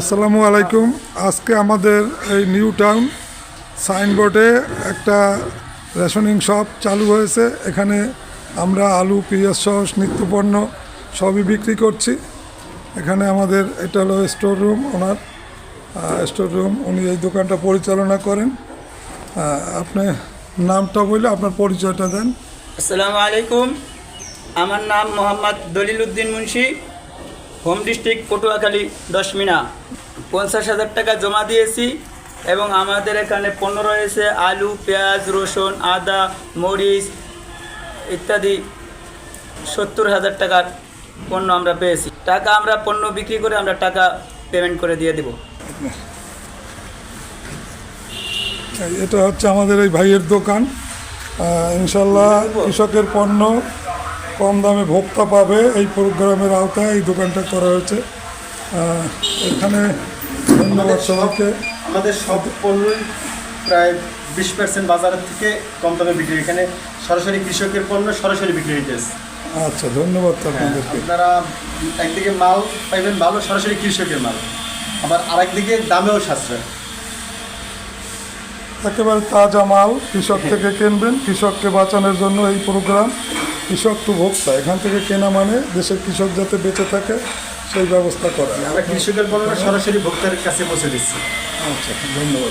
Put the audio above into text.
আসসালামু আলাইকুম। আজকে আমাদের এই নিউ টাউন সাইনবোর্ডে একটা রেশনিং শপ চালু হয়েছে। এখানে আমরা আলু, পেঁয়াজ সহ নিত্যপণ্য সবই বিক্রি করছি। এখানে আমাদের এটা হলো store room owner store room উনি এই দোকানটা পরিচালনা করেন। আপনি নামটা বলে আপনার পরিচয়টা দেন। আসসালামু আলাইকুম। আমার নাম Mohammad Dalil Uddin Munshi. Home district Patuakhali Dashmina. পঞ্চাশ হাজার টাকা জমা দিয়েছি এবং আমাদের এখানে পণ্য রয়েছে আলু পেঁয়াজ রসুন আদা মরিচ ইত্যাদি। সত্তর হাজার টাকার পণ্য আমরা পেয়েছি। টাকা আমরা পণ্য বিক্রি করে আমরা টাকা পেমেন্ট করে দিয়ে দেবো। এটা হচ্ছে আমাদের এই ভাইয়ের দোকান। ইনশাল্লাহ কৃষকের পণ্য কম দামে ভোক্তা পাবে এই প্রোগ্রামের আওতায় এই দোকানটা করা হয়েছে। এখানে ধন্যবাদ সবাইকে। আমাদের সব পণ্যই প্রায় বিশ পার্সেন্ট বাজারের থেকে কম দামে বিক্রি এখানে সরাসরি কৃষকের পণ্য সরাসরি বিক্রি হইতেছে। আচ্ছা ধন্যবাদ আপনাদেরকে। আপনারা একদিকে মাল পাইবেন ভালো সরাসরি কৃষকের মাল। আবার আরেকদিকে দামেও সাশ্রয়। একেবারে তাজা মাল কৃষক থেকে কিনবেন। কৃষককে বাঁচানোর জন্য এই প্রোগ্রাম। কৃষক তো ভোক্তা। এখান থেকে কেনা মানে দেশের কৃষক যাতে বেঁচে থাকে সেই ব্যবস্থা করা। কৃষকের পণ্য সরাসরি ভোক্তার কাছে পৌঁছে দিচ্ছি। আচ্ছা ধন্যবাদ।